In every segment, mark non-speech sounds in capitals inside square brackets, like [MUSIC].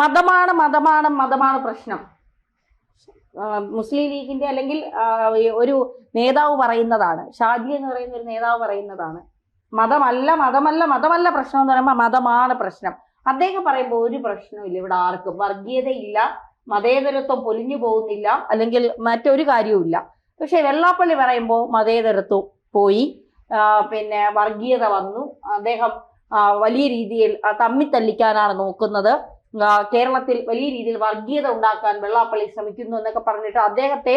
മതമാണ് മതമാണ് മതമാണ് പ്രശ്നം. മുസ്ലിം ലീഗിന്റെ അല്ലെങ്കിൽ ഒരു നേതാവ് പറയുന്നതാണ്. ഷാജി എന്ന് പറയുന്ന ഒരു നേതാവ് പറയുന്നതാണ്. മതമല്ല മതമല്ല മതമല്ല പ്രശ്നം എന്ന് പറയുമ്പോൾ മതമാണ് പ്രശ്നം. അദ്ദേഹം പറയുമ്പോൾ ഒരു പ്രശ്നമില്ല ഇവിടെ ആർക്കും വർഗീയതയില്ല മതേതരത്വം പൊലിഞ്ഞു പോകുന്നില്ല അല്ലെങ്കിൽ മറ്റൊരു കാര്യവുമില്ല പക്ഷെ വെള്ളാപ്പള്ളി പറയുമ്പോൾ മതേതരത്വം പോയി പിന്നെ വർഗീയത വന്നു. അദ്ദേഹം വലിയ രീതിയിൽ തമ്മിത്തല്ലിക്കാനാണ് നോക്കുന്നത്. കേരളത്തിൽ വലിയ രീതിയിൽ വർഗീയത ഉണ്ടാക്കാൻ വെള്ളാപ്പള്ളി ശ്രമിക്കുന്നു എന്നൊക്കെ പറഞ്ഞിട്ട് അദ്ദേഹത്തെ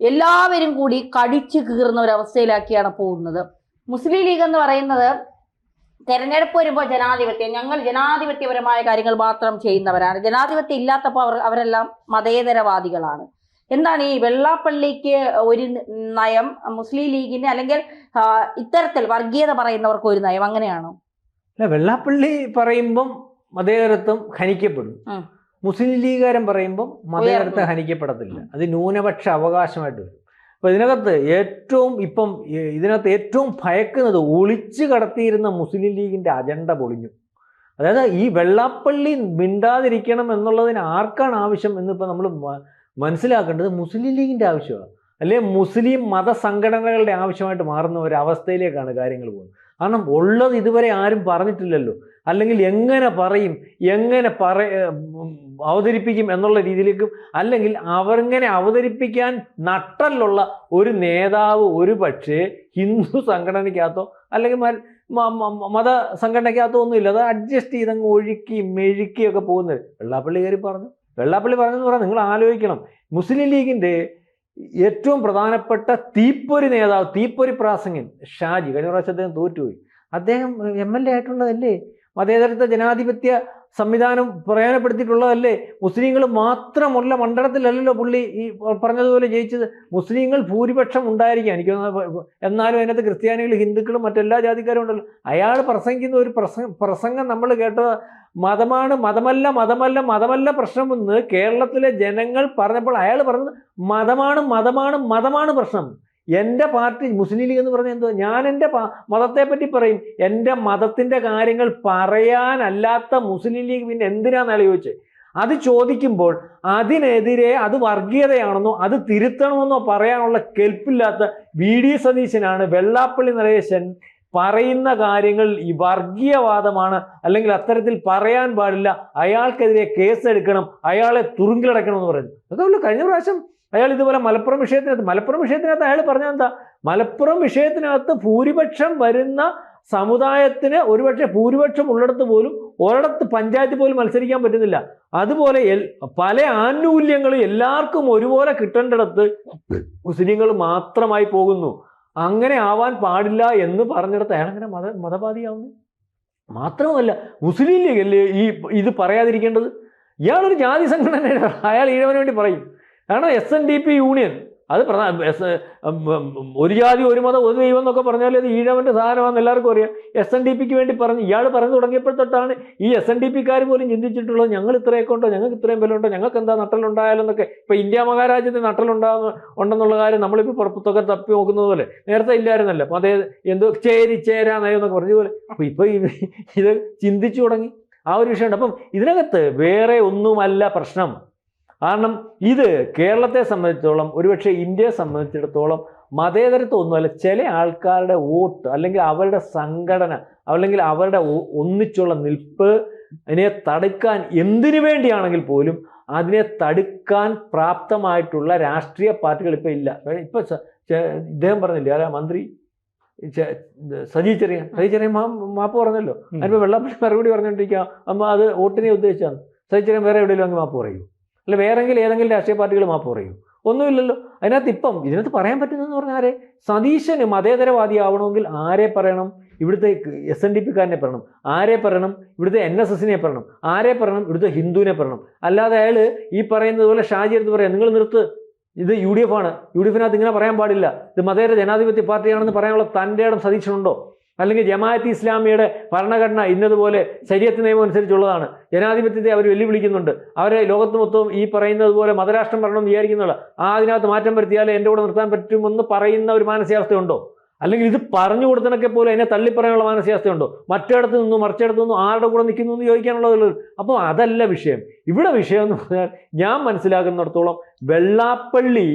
എല്ലാവരും കൂടി കടിച്ചു കീറുന്ന ഒരു അവസ്ഥയിലാക്കിയാണ് പോകുന്നത്. മുസ്ലിം ലീഗ് എന്ന് പറയുന്നത് തെരഞ്ഞെടുപ്പ് വരുമ്പോൾ ജനാധിപത്യം ഞങ്ങൾ ജനാധിപത്യപരമായ കാര്യങ്ങൾ മാത്രം ചെയ്യുന്നവരാണ്. ജനാധിപത്യം ഇല്ലാത്തപ്പോൾ അവർ അവരെല്ലാം മതേതരവാദികളാണ്. എന്താണ് ഈ വെള്ളാപ്പള്ളിക്ക് ഒരു നയം മുസ്ലിം ലീഗിന് അല്ലെങ്കിൽ ഇത്തരത്തിൽ വർഗീയത പറയുന്നവർക്ക് ഒരു നയം അങ്ങനെയാണോ? അല്ല വെള്ളാപ്പള്ളി പറയുമ്പം മതേതരത്വം ഹനിക്കപ്പെടും. മുസ്ലിം ലീഗുകാരൻ പറയുമ്പോൾ മതേതരത്വം. ഹനിക്കപ്പെടത്തില്ല. അത് ന്യൂനപക്ഷ അവകാശമായിട്ട് വരും. അപ്പൊ ഇതിനകത്ത് ഏറ്റവും ഇപ്പം ഇതിനകത്ത് ഏറ്റവും ഭയക്കുന്നത് ഒളിച്ചു കടത്തിയിരുന്ന മുസ്ലിം ലീഗിന്റെ അജണ്ട പൊളിഞ്ഞു. അതായത് ഈ വെള്ളാപ്പള്ളി മിണ്ടാതിരിക്കണം എന്നുള്ളതിന് ആർക്കാണ് ആവശ്യം എന്നിപ്പോൾ നമ്മൾ മനസ്സിലാക്കേണ്ടത് മുസ്ലിം ലീഗിന്റെ ആവശ്യമാണ്. അല്ലെ? മുസ്ലിം മതസംഘടനകളുടെ ആവശ്യമായിട്ട് മാറുന്ന ഒരു അവസ്ഥയിലേക്കാണ് കാര്യങ്ങൾ പോകുന്നത്. കാരണം ഉള്ളത് ഇതുവരെ ആരും പറഞ്ഞിട്ടില്ലല്ലോ. അല്ലെങ്കിൽ എങ്ങനെ പറയും എങ്ങനെ പറ അവതരിപ്പിക്കും എന്നുള്ള രീതിയിലേക്കും അല്ലെങ്കിൽ അവരെങ്ങനെ അവതരിപ്പിക്കാൻ നട്ടലുള്ള ഒരു നേതാവ് ഒരു പക്ഷേ ഹിന്ദു സംഘടനയ്ക്കകത്തോ അല്ലെങ്കിൽ മത സംഘടനയ്ക്കകത്തോ ഒന്നുമില്ല അത് അഡ്ജസ്റ്റ് ചെയ്തങ്ങ് ഒഴുക്കി മെഴുക്കിയൊക്കെ പോകുന്നത്. വെള്ളാപ്പള്ളി കയറി പറഞ്ഞു. വെള്ളാപ്പള്ളി പറഞ്ഞെന്ന് പറഞ്ഞാൽ നിങ്ങൾ ആലോചിക്കണം. മുസ്ലിം ലീഗിന്റെ ഏറ്റവും പ്രധാനപ്പെട്ട തീപ്പൊരി നേതാവ് തീപ്പൊരി പ്രാസംഗൻ ഷാജി കഴിഞ്ഞ പ്രാവശ്യം അദ്ദേഹം തോറ്റുപോയി. അദ്ദേഹം എം എൽ എ ആയിട്ടുള്ളതല്ലേ? മതേതരത്വ ജനാധിപത്യ സംവിധാനം പ്രയോജനപ്പെടുത്തിയിട്ടുള്ളതല്ലേ? മുസ്ലിങ്ങൾ മാത്രമുള്ള മണ്ഡലത്തിലല്ലല്ലോ പുള്ളി ഈ പറഞ്ഞതുപോലെ ജയിച്ചത്. മുസ്ലിങ്ങൾ ഭൂരിപക്ഷം ഉണ്ടായിരിക്കാം. എനിക്ക് എന്നാലും അതിനകത്ത് ക്രിസ്ത്യാനികൾ ഹിന്ദുക്കളും മറ്റെല്ലാ ജാതിക്കാരും ഉണ്ടല്ലോ. അയാൾ പ്രസംഗിക്കുന്ന ഒരു പ്രസംഗ നമ്മൾ കേട്ടത് മതമാണ് മതമല്ല മതമല്ല മതമല്ല പ്രശ്നമെന്ന് കേരളത്തിലെ ജനങ്ങൾ പറഞ്ഞപ്പോൾ അയാൾ പറഞ്ഞത് മതമാണ് മതമാണ് മതമാണ് പ്രശ്നം. എന്റെ പാർട്ടി മുസ്ലിം ലീഗ് എന്ന് പറഞ്ഞാൽ എന്തോ ഞാൻ എന്റെ മതത്തെ പറ്റി പറയും. എന്റെ മതത്തിന്റെ കാര്യങ്ങൾ പറയാനല്ലാത്ത മുസ്ലിം ലീഗ് പിന്നെ എന്തിനാന്നാണ് ചോദിച്ചത് അത് ചോദിക്കുമ്പോൾ അതിനെതിരെ അത് വർഗീയതയാണെന്നോ അത് തിരുത്തണമെന്നോ പറയാനുള്ള കെൽപ്പില്ലാത്ത വി ഡി സതീശനാണ് വെള്ളാപ്പള്ളി നരേശൻ പറയുന്ന കാര്യങ്ങൾ ഈ വർഗീയവാദമാണ് അല്ലെങ്കിൽ അത്തരത്തിൽ പറയാൻ പാടില്ല. അയാൾക്കെതിരെ കേസെടുക്കണം. അയാളെ തുറുങ്കിലടക്കണം എന്ന് പറയുന്നത് അതുകൊണ്ട് കഴിഞ്ഞ പ്രാവശ്യം അയാൾ ഇതുപോലെ മലപ്പുറം വിഷയത്തിനകത്ത് മലപ്പുറം വിഷയത്തിനകത്ത് അയാൾ പറഞ്ഞാൽ എന്താ? മലപ്പുറം വിഷയത്തിനകത്ത് ഭൂരിപക്ഷം വരുന്ന സമുദായത്തിന് ഒരുപക്ഷെ ഭൂരിപക്ഷം ഉള്ളിടത്ത് പോലും ഒരിടത്ത് പഞ്ചായത്ത് പോലും മത്സരിക്കാൻ പറ്റുന്നില്ല. അതുപോലെ പല ആനുകൂല്യങ്ങളും എല്ലാവർക്കും ഒരുപോലെ കിട്ടേണ്ടിടത്ത് മുസ്ലിങ്ങൾ മാത്രമായി പോകുന്നു. അങ്ങനെ ആവാൻ പാടില്ല എന്ന് പറഞ്ഞിടത്ത് അയാൾ അങ്ങനെ മത മതവാദിയാവുന്നു. മാത്രമല്ല മുസ്ലിം ലീഗ് അല്ലേ ഈ ഇത് പറയാതിരിക്കേണ്ടത്? ഇയാളൊരു ജാതി സംഘടനയാണ്. അയാൾ ഈഴവന് വേണ്ടി പറയും. കാരണം S N D P union. അത് ഒരു ജാതി ഒരു മതം ഒരു ദൈവം എന്നൊക്കെ പറഞ്ഞാൽ അത് ഈഴവന്റെ സാധനമാണെന്ന് എല്ലാവർക്കും അറിയാം. എസ് എൻ ഡി പിക്ക് വേണ്ടി പറഞ്ഞു ഇയാൾ പറഞ്ഞു തുടങ്ങിയപ്പോൾ തൊട്ടാണ് ഈ എസ് എൻ ഡി പിക്കാർ പോലും ചിന്തിച്ചിട്ടുള്ളത് ഞങ്ങൾ ഇത്രയൊക്കെ ഉണ്ടോ ഞങ്ങൾക്ക് ഇത്രയും ബലമുണ്ടോ ഞങ്ങൾക്ക് എന്താ നട്ടലുണ്ടായാലെന്നൊക്കെ ഇപ്പോൾ ഇന്ത്യ മഹാരാജ്യത്തിന് നട്ടലുണ്ടാകുന്ന ഉണ്ടെന്നുള്ള കാര്യം നമ്മളിപ്പോൾ പുറത്തൊക്കെ തപ്പി നോക്കുന്നത് പോലെ. നേരത്തെ ഇല്ലായിരുന്നല്ലോ. അപ്പോൾ അതേ എന്തോ ചേരി ചേരാ നയം എന്നൊക്കെ പറഞ്ഞതുപോലെ അപ്പോൾ ഇപ്പോൾ ഇത് ചിന്തിച്ചു തുടങ്ങി. ആ ഒരു വിഷയമുണ്ട്. അപ്പം ഇതിനകത്ത് വേറെ ഒന്നുമല്ല പ്രശ്നം. കാരണം ഇത് കേരളത്തെ സംബന്ധിച്ചിടത്തോളം ഒരുപക്ഷെ ഇന്ത്യയെ സംബന്ധിച്ചിടത്തോളം മതേതരത്വം ഒന്നുമല്ല ചില ആൾക്കാരുടെ വോട്ട് അല്ലെങ്കിൽ അവരുടെ സംഘടന അല്ലെങ്കിൽ അവരുടെ ഒന്നിച്ചുള്ള നിൽപ്പ് അതിനെ തടുക്കാൻ എന്തിനു വേണ്ടിയാണെങ്കിൽ പോലും അതിനെ തടുക്കാൻ പ്രാപ്തമായിട്ടുള്ള രാഷ്ട്രീയ പാർട്ടികൾ ഇപ്പോൾ ഇല്ല. ഇപ്പം ഇദ്ദേഹം പറഞ്ഞില്ലേ ആരാ മന്ത്രി? സജി ചെറിയ സജി ചെറിയ മാ മാപ്പ് പറഞ്ഞല്ലോ. അതിപ്പോൾ വെള്ളപ്പള്ളി മറുപടി പറഞ്ഞുകൊണ്ടിരിക്കുക അമ്മ അത് വോട്ടിനെ ഉദ്ദേശിച്ചാണ് സജി ചെറിയ വേറെ എവിടെയെങ്കിലും അങ്ങ് മാപ്പ് പറയൂ? അല്ല വേറെങ്കിലും ഏതെങ്കിലും രാഷ്ട്രീയ പാർട്ടികൾ മാപ്പ് പറയൂ. ഒന്നുമില്ലല്ലോ. അതിനകത്ത് ഇപ്പം ഇതിനകത്ത് പറയാൻ പറ്റുന്നതെന്ന് പറഞ്ഞാൽ ആരെ? സതീശന് മതേതരവാദിയാവണമെങ്കിൽ ആരെ പറയണം? ഇവിടുത്തെ എസ് എൻ ഡി പിക്കാരനെ പറയണം. ആരെ പറയണം? ഇവിടുത്തെ എൻ എസ് എസിനെ പറയണം. ആരെ പറയണം? ഇവിടുത്തെ ഹിന്ദുവിനെ പറയണം. അല്ലാതെ അയാൾ ഈ പറയുന്നത് പോലെ ഷാജി എടുത്ത് പറയാം. നിങ്ങൾ നിർത്ത്. ഇത് യു ഡി എഫ് ആണ്. യു ഡി എഫിനകത്ത് ഇങ്ങനെ പറയാൻ പാടില്ല. ഇത് മതേതര ജനാധിപത്യ പാർട്ടിയാണെന്ന് പറയാനുള്ള തന്റെ ഇടം സതീശനുണ്ടോ? അല്ലെങ്കിൽ ജമാഅത്ത് ഇസ്ലാമിയുടെ ഭരണഘടന ഇന്നതുപോലെ ശരീരത്ത് നിയമം അനുസരിച്ചുള്ളതാണ്. ജനാധിപത്യത്തെ അവർ വെല്ലുവിളിക്കുന്നുണ്ട്. അവരെ ലോകത്ത് മൊത്തവും ഈ പറയുന്നത് പോലെ മതരാഷ്ട്രം ഭരണം എന്ന് വിചാരിക്കുന്നുള്ള ആ അതിനകത്ത് മാറ്റം വരുത്തിയാലേ എന്റെ കൂടെ നിർത്താൻ പറ്റുമെന്ന് പറയുന്ന ഒരു മാനസികാവസ്ഥയുണ്ടോ? അല്ലെങ്കിൽ ഇത് പറഞ്ഞു കൊടുത്തനൊക്കെ പോലും എന്നെ തള്ളിപ്പറയാനുള്ള മാനസികാവസ്ഥയുണ്ടോ? മറ്റിടത്ത് നിന്നും മറിച്ചിടത്ത് നിന്നും ആരുടെ കൂടെ നിൽക്കുന്നു എന്ന് ചോദിക്കാനുള്ളത് അപ്പോൾ അതല്ല വിഷയം. ഇവിടെ വിഷയം എന്ന് പറഞ്ഞാൽ ഞാൻ മനസ്സിലാക്കുന്നിടത്തോളം വെള്ളാപ്പള്ളി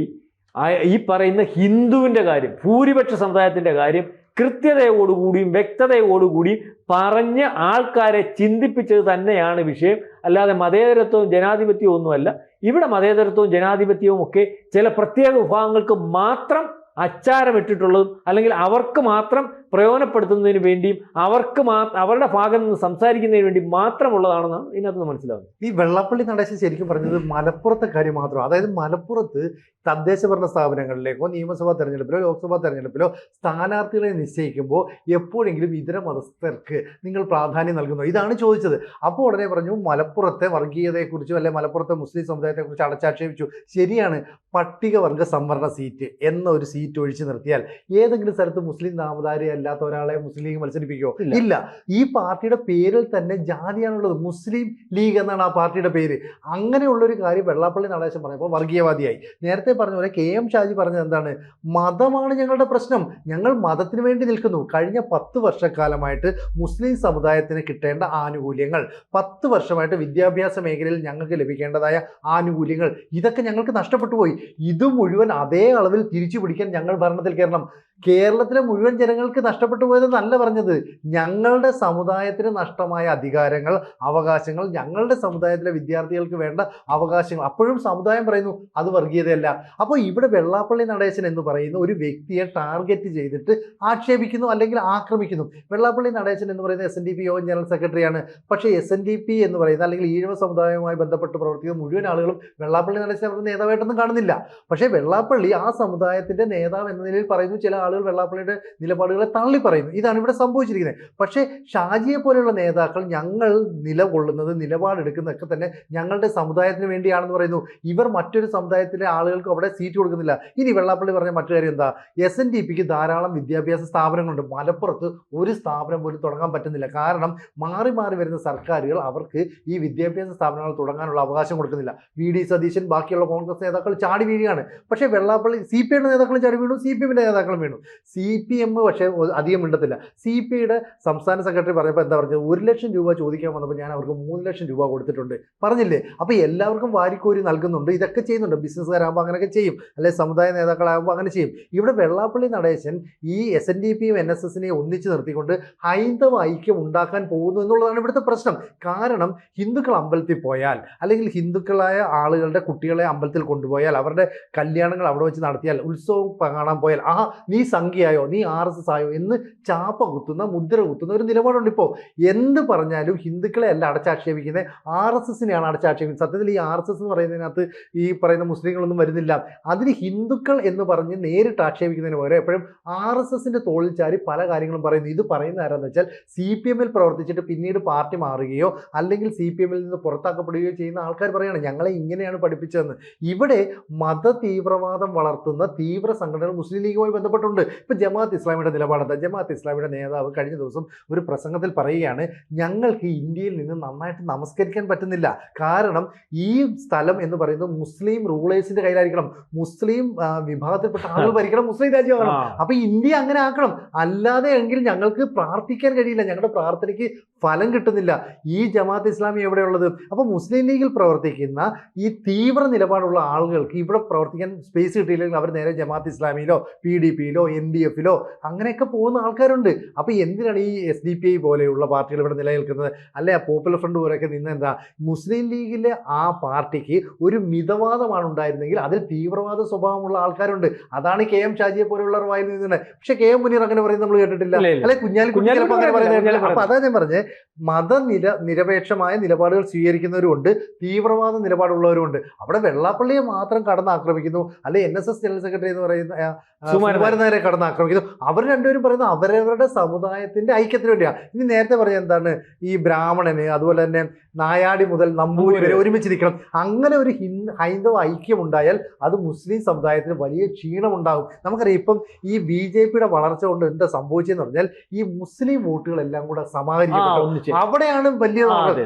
ഈ പറയുന്ന ഹിന്ദുവിന്റെ കാര്യം ഭൂരിപക്ഷ സമുദായത്തിന്റെ കാര്യം കൃത്യതയോടുകൂടിയും വ്യക്തതയോടുകൂടിയും പറഞ്ഞ് ആൾക്കാരെ ചിന്തിപ്പിച്ചത് തന്നെയാണ് വിഷയം. അല്ലാതെ മതേതരത്വവും ജനാധിപത്യവും ഒന്നുമല്ല. ഇവിടെ മതേതരത്വവും ജനാധിപത്യവും ഒക്കെ ചില പ്രത്യേക വിഭാഗങ്ങൾക്ക് മാത്രം അച്ചാരമിട്ടിട്ടുള്ളതും അല്ലെങ്കിൽ അവർക്ക് മാത്രം പ്രയോജനപ്പെടുത്തുന്നതിന് വേണ്ടിയും അവർക്ക് മാ അവരുടെ ഭാഗത്ത് നിന്ന് സംസാരിക്കുന്നതിന് വേണ്ടി മാത്രമുള്ളതാണെന്നാണ് ഇതിനകത്ത് നിന്ന് മനസ്സിലാവുന്നത്. ഈ വെള്ളപ്പള്ളി നടേശൻ ശരിക്കും പറഞ്ഞത് മലപ്പുറത്തെ കാര്യം മാത്രം. അതായത് മലപ്പുറത്ത് തദ്ദേശ ഭരണ സ്ഥാപനങ്ങളിലേക്കോ നിയമസഭാ തെരഞ്ഞെടുപ്പിലോ ലോക്സഭാ തെരഞ്ഞെടുപ്പിലോ സ്ഥാനാർത്ഥികളെ നിശ്ചയിക്കുമ്പോൾ എപ്പോഴെങ്കിലും ഇതര മതസ്ഥർക്ക് നിങ്ങൾ പ്രാധാന്യം നൽകുന്നു. ഇതാണ് ചോദിച്ചത്. അപ്പോൾ ഉടനെ പറഞ്ഞു മലപ്പുറത്തെ വർഗീയതയെക്കുറിച്ചോ അല്ലെ മലപ്പുറത്തെ മുസ്ലിം സമുദായത്തെക്കുറിച്ച് അടച്ചാക്ഷേപിച്ചു. ശരിയാണ് പട്ടികവർഗ സംവരണ സീറ്റ് എന്ന ഒരു സീറ്റ് ഒഴിച്ചു നിർത്തിയാൽ ഏതെങ്കിലും സ്ഥലത്ത് മുസ്ലിം നാമധാരി അല്ലാത്ത ഒരാളെ മുസ്ലിം ലീഗ് മത്സരിപ്പിക്കുമോ ഇല്ല. ഇല്ല. ഈ പാർട്ടിയുടെ പേരിൽ തന്നെ ജാതിയാണുള്ളത്. മുസ്ലിം ലീഗ് എന്നാണ് ആ പാർട്ടിയുടെ പേര്. അങ്ങനെയുള്ള ഒരു കാര്യം വെള്ളാപ്പള്ളി നടേശൻ പറഞ്ഞപ്പോൾ വർഗീയവാദിയായി. നേരത്തെ പറഞ്ഞ പോലെ കെ എം ഷാജി പറഞ്ഞത് എന്താണ്? മതമാണ് ഞങ്ങളുടെ പ്രശ്നം. ഞങ്ങൾ മതത്തിന് വേണ്ടി നിൽക്കുന്നു. കഴിഞ്ഞ പത്ത് വർഷക്കാലമായിട്ട് മുസ്ലിം സമുദായത്തിന് കിട്ടേണ്ട ആനുകൂല്യങ്ങൾ പത്ത് വർഷമായിട്ട് വിദ്യാഭ്യാസ മേഖലയിൽ ഞങ്ങൾക്ക് ലഭിക്കേണ്ടതായ ആനുകൂല്യങ്ങൾ ഇതൊക്കെ ഞങ്ങൾക്ക് നഷ്ടപ്പെട്ടു പോയി. ഇത് മുഴുവൻ അതേ അളവിൽ തിരിച്ചു പിടിക്കാൻ ഞങ്ങൾ ഭരണത്തിൽ കയറണം. കേരളത്തിലെ മുഴുവൻ ജനങ്ങൾക്ക് നഷ്ടപ്പെട്ടു പോയതെന്നല്ല പറഞ്ഞത്. ഞങ്ങളുടെ സമുദായത്തിന് നഷ്ടമായ അധികാരങ്ങൾ അവകാശങ്ങൾ ഞങ്ങളുടെ സമുദായത്തിലെ വിദ്യാർത്ഥികൾക്ക് വേണ്ട അവകാശങ്ങൾ. അപ്പോഴും സമുദായം പറയുന്നു അത് വർഗീയതയല്ല. അപ്പോൾ ഇവിടെ വെള്ളാപ്പള്ളി നടേശൻ എന്ന് പറയുന്ന ഒരു വ്യക്തിയെ ടാർഗറ്റ് ചെയ്തിട്ട് ആക്ഷേപിക്കുന്നു അല്ലെങ്കിൽ ആക്രമിക്കുന്നു. വെള്ളാപ്പള്ളി നടേശൻ എന്ന് പറയുന്ന എസ് എൻ ഡി പി യോഗം ജനറൽ സെക്രട്ടറിയാണ്. പക്ഷേ എസ് എൻ ഡി പി എന്ന് പറയുന്ന അല്ലെങ്കിൽ ഈഴവ സമുദായവുമായി ബന്ധപ്പെട്ട് പ്രവർത്തിക്കുന്ന മുഴുവൻ ആളുകളും വെള്ളാപ്പള്ളി നടേശൻ നേതാവായിട്ടൊന്നും കാണുന്നില്ല. പക്ഷേ വെള്ളാപ്പള്ളി ആ സമുദായത്തിന്റെ നേതാവ് എന്ന നിലയിൽ പറയുന്നു ചില ആളുകൾ വെള്ളാപ്പള്ളിയുടെ നിലപാടുകളെ തള്ളി പറയുന്നു. ഇതാണ് ഇവിടെ സംഭവിച്ചിരിക്കുന്നത്. പക്ഷേ ഷാജിയെ പോലെയുള്ള നേതാക്കൾ ഞങ്ങൾ നിലകൊള്ളുന്നത് നിലപാടെടുക്കുന്നതൊക്കെ തന്നെ ഞങ്ങളുടെ സമുദായത്തിന് വേണ്ടിയാണെന്ന് പറയുന്നു. ഇവർ മറ്റൊരു സമുദായത്തിലെ ആളുകൾക്ക് അവിടെ സീറ്റ് കൊടുക്കുന്നില്ല. ഇനി വെള്ളാപ്പള്ളി പറഞ്ഞ മറ്റു കാര്യം എന്താ? എസ് എൻ ഡി പിക്ക് ധാരാളം വിദ്യാഭ്യാസ സ്ഥാപനങ്ങളുണ്ട്. മലപ്പുറത്ത് ഒരു സ്ഥാപനം പോലും തുടങ്ങാൻ പറ്റുന്നില്ല. കാരണം മാറി മാറി വരുന്ന സർക്കാരുകൾ അവർക്ക് ഈ വിദ്യാഭ്യാസ സ്ഥാപനങ്ങൾ തുടങ്ങാനുള്ള അവകാശം കൊടുക്കുന്നില്ല. വി ഡി സതീശൻ ബാക്കിയുള്ള കോൺഗ്രസ് നേതാക്കൾ ചാടി വീഴുകയാണ്. പക്ഷേ വെള്ളാപ്പള്ളി സി പി ഐയുടെ നേതാക്കളും ചാടി വീണു. സി പി എമ്മിന്റെ നേതാക്കളും വീണു. സി പി എം പക്ഷേ അധികം മിണ്ടത്തില്ല. സി പി ഐയുടെ സംസ്ഥാന സെക്രട്ടറി പറഞ്ഞപ്പോൾ എന്താ പറഞ്ഞത്? ഒരു ലക്ഷം രൂപ ചോദിക്കാൻ വന്നപ്പോൾ ഞാൻ അവർക്ക് മൂന്ന് ലക്ഷം രൂപ കൊടുത്തിട്ടുണ്ട്. പറഞ്ഞില്ലേ? അപ്പോൾ എല്ലാവർക്കും വാരിക്കോരി നൽകുന്നുണ്ട്. ഇതൊക്കെ ചെയ്യുന്നുണ്ട്. ബിസിനസ്സുകാരാകുമ്പോൾ അങ്ങനെയൊക്കെ ചെയ്യും. അല്ലെങ്കിൽ സമുദായ നേതാക്കളാകുമ്പോൾ അങ്ങനെ ചെയ്യും. ഇവിടെ വെള്ളാപ്പള്ളി നടേശൻ ഈ എസ് എൻ ഡി പിയും എൻ എസ് എസിനെയും ഒന്നിച്ച് നിർത്തിക്കൊണ്ട് ഹൈന്ദവ ഐക്യം ഉണ്ടാക്കാൻ പോകുന്നു എന്നുള്ളതാണ് ഇവിടുത്തെ പ്രശ്നം. കാരണം ഹിന്ദുക്കൾ അമ്പലത്തിൽ പോയാൽ അല്ലെങ്കിൽ ഹിന്ദുക്കളായ ആളുകളുടെ കുട്ടികളെ അമ്പലത്തിൽ കൊണ്ടുപോയാൽ അവരുടെ കല്യാണങ്ങൾ അവിടെ വെച്ച് നടത്തിയാൽ ഉത്സവം കാണാൻ പോയാൽ ആ നീ സംഖ്യയായോ നീ ആർ എസ് എസ് ആയോ എന്ന് ചാപ്പ കുത്തുന്ന മുദ്ര കുത്തുന്ന ഒരു നിലപാടുണ്ട് ഇപ്പോൾ എന്ത് പറഞ്ഞാലും ഹിന്ദുക്കളെ അല്ല അടച്ചാക്ഷേപിക്കുന്നത് ആർ എസ് എസിനെയാണ് അടച്ചാക്ഷേപിക്കുന്നത്. സത്യത്തിൽ ഈ ആർ എസ് എസ് എന്ന് പറയുന്നതിനകത്ത് ഈ പറയുന്ന മുസ്ലിങ്ങളൊന്നും വരുന്നില്ല. അതിന് ഹിന്ദുക്കൾ എന്ന് പറഞ്ഞ് നേരിട്ട് ആക്ഷേപിക്കുന്നതിന് പകരം എപ്പോഴും ആർ എസ് എസിന്റെ തോളിൽ ചാരി പല കാര്യങ്ങളും പറയുന്നു. ഇത് പറയുന്ന ആരാന്ന് വെച്ചാൽ സി പി എമ്മിൽ പ്രവർത്തിച്ചിട്ട് പിന്നീട് പാർട്ടി മാറുകയോ അല്ലെങ്കിൽ സി പി എമ്മിൽ നിന്ന് പുറത്താക്കപ്പെടുകയോ ചെയ്യുന്ന ആൾക്കാർ പറയുകയാണ് ഞങ്ങളെ ഇങ്ങനെയാണ് പഠിപ്പിച്ചതെന്ന്. ഇവിടെ മത തീവ്രവാദം വളർത്തുന്ന തീവ്ര സംഘടനകൾ മുസ്ലിം ലീഗുമായി ബന്ധപ്പെട്ടുണ്ട്. ഇപ്പൊ ജമാഅത്ത് ഇസ്ലാമിയുടെ നിലപാടെന്താ? ജമാഅത്ത് ഇസ്ലാമിയുടെ നേതാവ് കഴിഞ്ഞ ദിവസം ഒരു പ്രസംഗത്തിൽ പറയുകയാണ് ഞങ്ങൾക്ക് ഇന്ത്യയിൽ നിന്ന് നന്നായിട്ട് നമസ്കരിക്കാൻ പറ്റുന്നില്ല. കാരണം ഈ സ്ഥലം എന്ന് പറയുന്നത് മുസ്ലിം റൂളേഴ്സിന്റെ കയ്യിലായിരിക്കണം. മുസ്ലിം വിഭാഗത്തിൽപ്പെട്ട ആളുകൾ [LAUGHS] ഭരിക്കണം മുസ്ലിം രാജ്യമാണ്. അപ്പൊ ഇന്ത്യ അങ്ങനെ ആക്കണം. അല്ലാതെ എങ്കിൽ ഞങ്ങൾക്ക് പ്രാർത്ഥിക്കാൻ കഴിയില്ല. ഞങ്ങളുടെ പ്രാർത്ഥനയ്ക്ക് ഫലം കിട്ടുന്നില്ല. ഈ ജമാഅത്ത് ഇസ്ലാമി എവിടെയുള്ളത്? അപ്പോൾ മുസ്ലിം ലീഗിൽ പ്രവർത്തിക്കുന്ന ഈ തീവ്ര നിലപാടുള്ള ആളുകൾക്ക് ഇവിടെ പ്രവർത്തിക്കാൻ സ്പേസ് കിട്ടിയില്ലെങ്കിൽ അവർ നേരെ ജമാഅത്ത് ഇസ്ലാമിയിലോ പി ഡി പിയിലോ എൻ ഡി എഫിലോ അങ്ങനെയൊക്കെ പോകുന്ന ആൾക്കാരുണ്ട്. അപ്പോൾ എന്തിനാണ് ഈ എസ് ഡി പി ഐ പോലെയുള്ള പാർട്ടികൾ ഇവിടെ നിലനിൽക്കുന്നത്? അല്ലെ ആ പോപ്പുലർ ഫ്രണ്ട് പോലെയൊക്കെ നിന്ന് എന്താ മുസ്ലിം ലീഗിലെ ആ പാർട്ടിക്ക് ഒരു മിതവാദമാണ് ഉണ്ടായിരുന്നെങ്കിൽ അതിൽ തീവ്രവാദ സ്വഭാവമുള്ള ആൾക്കാരുണ്ട്. അതാണ് കെ എം ഷാജിയെ പോലെയുള്ളവർ വായിൽ നിന്നുണ്ട് പക്ഷേ കെ എം മുനീർ അങ്ങനെ പറയുന്നത് നമ്മൾ കേട്ടിട്ടില്ല. അല്ലെ കുഞ്ഞാലി കുഞ്ഞാലി അങ്ങനെ പറയുന്നത് അപ്പൊ അതാ ഞാൻ പറഞ്ഞത് മതനിര നിരപേക്ഷമായ നിലപാടുകൾ സ്വീകരിക്കുന്നവരുമുണ്ട് തീവ്രവാദ നിലപാടുള്ളവരുമുണ്ട്. അവിടെ വെള്ളാപ്പള്ളിയെ മാത്രം കടന്നാക്രമിക്കുന്നു അല്ലെ N S S general secretary എന്ന് പറയുന്ന നേരെ സുകുമാരൻ ആക്രമിക്കുന്നു കടന്നാക്രമിക്കുന്നു. അവർ രണ്ടുപേരും പറയുന്നത് അവരവരുടെ സമുദായത്തിന്റെ ഐക്യത്തിന് വേണ്ടിയാണ്. ഇനി നേരത്തെ പറഞ്ഞ എന്താണ്? ഈ ബ്രാഹ്മണന് അതുപോലെ തന്നെ നായാടി മുതൽ നമ്പൂരി വരെ ഒരുമിച്ച് നിൽക്കണം. അങ്ങനെ ഒരു ഹിന്ദു ഹൈന്ദവ ഐക്യം ഉണ്ടായാൽ അത് മുസ്ലിം സമുദായത്തിന് വലിയ ക്ഷീണമുണ്ടാകും. നമുക്കറിയാം ഇപ്പം ഈ ബി ജെ പിയുടെ വളർച്ച കൊണ്ട് എന്താ സംഭവിച്ചതെന്ന് പറഞ്ഞാൽ ഈ മുസ്ലിം വോട്ടുകളെല്ലാം കൂടെ സമാഹരിക്കപ്പെട്ടു. ഒന്നിച്ച്. അവിടെയാണ് വലിയ.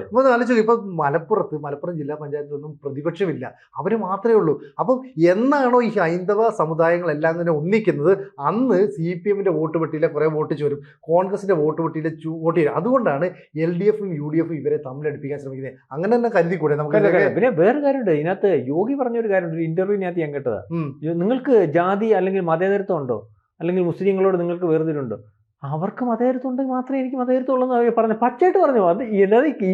ഇപ്പൊ ആലോചിച്ചു ഇപ്പൊ മലപ്പുറത്ത് മലപ്പുറം ജില്ലാ പഞ്ചായത്തിലൊന്നും പ്രതിപക്ഷമില്ല. അവർ മാത്രമേ ഉള്ളൂ. അപ്പം എന്നാണോ ഈ ഹൈന്ദവ സമുദായങ്ങളെല്ലാം തന്നെ ഒന്നിക്കുന്നത്? അന്ന് സി പി എമ്മിന്റെ വോട്ട് പെട്ടിയിലെ കുറെ വോട്ട് ചോരും കോൺഗ്രസിന്റെ വോട്ട് പെട്ടിയിലെ വോട്ട് ചെയ്യും അതുകൊണ്ടാണ് എൽ ഡി എഫും യു ഡി എഫും ഇവരെ തമ്മിലടിപ്പിക്കാൻ ശ്രമിക്കുന്നത്. അങ്ങനെ തന്നെ കരുതിക്കൂടെ നമുക്ക്. പിന്നെ വേറെ കാര്യമുണ്ട്. ഇതിനകത്ത് യോഗി പറഞ്ഞ ഒരു കാര്യമുണ്ട്. ഒരു ഇന്റർവ്യൂവിനകത്ത് ഞാൻ കേട്ടതാ. നിങ്ങൾക്ക് ജാതി അല്ലെങ്കിൽ മതേതരത്വം ഉണ്ടോ? അല്ലെങ്കിൽ മുസ്ലിങ്ങളോട് നിങ്ങൾക്ക് വേർതിരുണ്ടോ അവർക്ക് മതേരത്വം ഉണ്ടെങ്കിൽ മാത്രമേ എനിക്ക് മതേതരത്വം ഉള്ളൂ എന്ന് പറഞ്ഞു പച്ചയായിട്ട് പറഞ്ഞു. അത്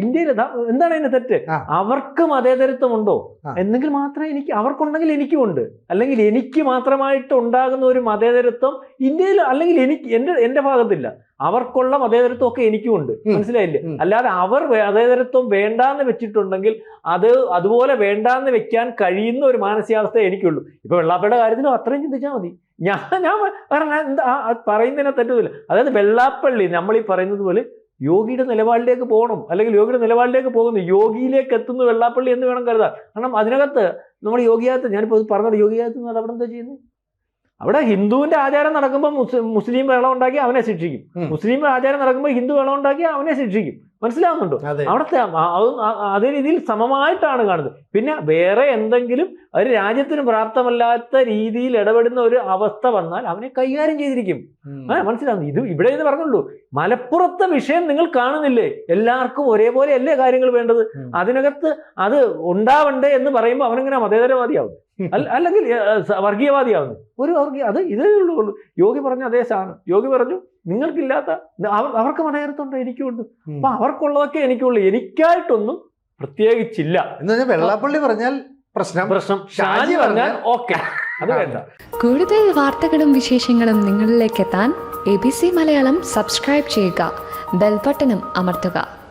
ഇന്ത്യയിൽ എന്താണ് അതിന്റെ തെറ്റ്. അവർക്ക് മതേതരത്വം ഉണ്ടോ. എന്നെങ്കിൽ മാത്രമേ എനിക്ക് അവർക്കുണ്ടെങ്കിൽ എനിക്കും ഉണ്ട്. അല്ലെങ്കിൽ എനിക്ക് മാത്രമായിട്ട് ഉണ്ടാകുന്ന ഒരു മതേതരത്വം ഇന്ത്യയിൽ അല്ലെങ്കിൽ എനിക്ക് എന്റെ എന്റെ ഭാഗത്തില്ല. അവർക്കുള്ള മതേതരത്വം ഒക്കെ എനിക്കും ഉണ്ട്. മനസ്സിലായില്ലേ? അല്ലാതെ അവർ മതേതരത്വം വേണ്ടാന്ന് വെച്ചിട്ടുണ്ടെങ്കിൽ അത് അതുപോലെ വേണ്ടാന്ന് വെക്കാൻ കഴിയുന്ന ഒരു മാനസികാവസ്ഥ എനിക്കുള്ളൂ. ഇപ്പൊ വെള്ളാപ്പയുടെ കാര്യത്തിലും അത്രയും ചിന്തിച്ചാൽ മതി. ഞാൻ ഞാൻ പറഞ്ഞ എന്താ പറയുന്നതിനെ തെറ്റുമില്ല അതായത് വെള്ളാപ്പള്ളി നമ്മൾ ഈ പറയുന്നത് പോലെ യോഗിയുടെ നിലപാടിലേക്ക് പോകണം. അല്ലെങ്കിൽ യോഗിയുടെ നിലപാടിലേക്ക് പോകുന്നു. യോഗിയിലേക്ക് എത്തുന്നു വെള്ളാപ്പള്ളി എന്ന് വേണം കരുതാൻ. കാരണം അതിനകത്ത് നമ്മൾ യോഗിയാത്ത് ഞാനിപ്പോൾ ഇത് പറഞ്ഞത് യോഗിയാത്ത് എന്ന് അവിടെ എന്താ ചെയ്യുന്നത് അവിടെ ഹിന്ദുവിന്റെ ആചാരം നടക്കുമ്പോൾ മുസ്ലിം വെള്ളം ഉണ്ടാക്കി അവനെ ശിക്ഷിക്കും. മുസ്ലിം ആചാരം നടക്കുമ്പോൾ ഹിന്ദു വെള്ളം ഉണ്ടാക്കി അവനെ ശിക്ഷിക്കും. മനസ്സിലാവുന്നുണ്ടോ? അവിടുത്തെ അതേ രീതിയിൽ സമമായിട്ടാണ് കാണുന്നത്. പിന്നെ വേറെ എന്തെങ്കിലും ഒരു രാജ്യത്തിന് പ്രാപ്തമല്ലാത്ത രീതിയിൽ ഇടപെടുന്ന ഒരു അവസ്ഥ വന്നാൽ അവനെ കൈകാര്യം ചെയ്തിരിക്കും. മനസ്സിലാവുന്നു. ഇത് ഇവിടെ എന്ന് പറഞ്ഞുള്ളൂ. മലപ്പുറത്തെ വിഷയം നിങ്ങൾ കാണുന്നില്ലേ? എല്ലാവർക്കും ഒരേപോലെ അല്ലേ കാര്യങ്ങൾ വേണ്ടത്? അതിനകത്ത് അത് ഉണ്ടാവണ്ടേ എന്ന് പറയുമ്പോൾ അവനെങ്ങനെ മതേതരവാദിയാവും. അല്ലെങ്കിൽ ഏ, സ- വർഗീയവാദിയാവുന്നു. ഒരു വർഗീയ അത് ഇതേ ഉള്ളൂ ഉള്ളൂ. യോഗി പറഞ്ഞ അതേ സാധനം. യോഗി പറഞ്ഞു നിങ്ങൾക്കില്ലാത്ത അവർ അവർക്ക് മതേതരത്വമുണ്ട് എനിക്കുണ്ട്. അപ്പൊ അവർക്കുള്ളതൊക്കെ എനിക്കുള്ളൂ. എനിക്കായിട്ടൊന്നും പ്രത്യേകിച്ചില്ല. എന്ന് പറഞ്ഞാൽ വെള്ളാപ്പള്ളി പറഞ്ഞാൽ പ്രശ്നം. പ്രശ്നം. ഷാജി പറഞ്ഞാൽ ഓക്കെ. അത് വേണ്ട. കൂടുതൽ വാർത്തകളും വിശേഷങ്ങളും നിങ്ങളിലേക്ക് എത്താൻ A B C Malayalam subscribe ചെയ്യുക. ബെൽബട്ടനും അമർത്തുക.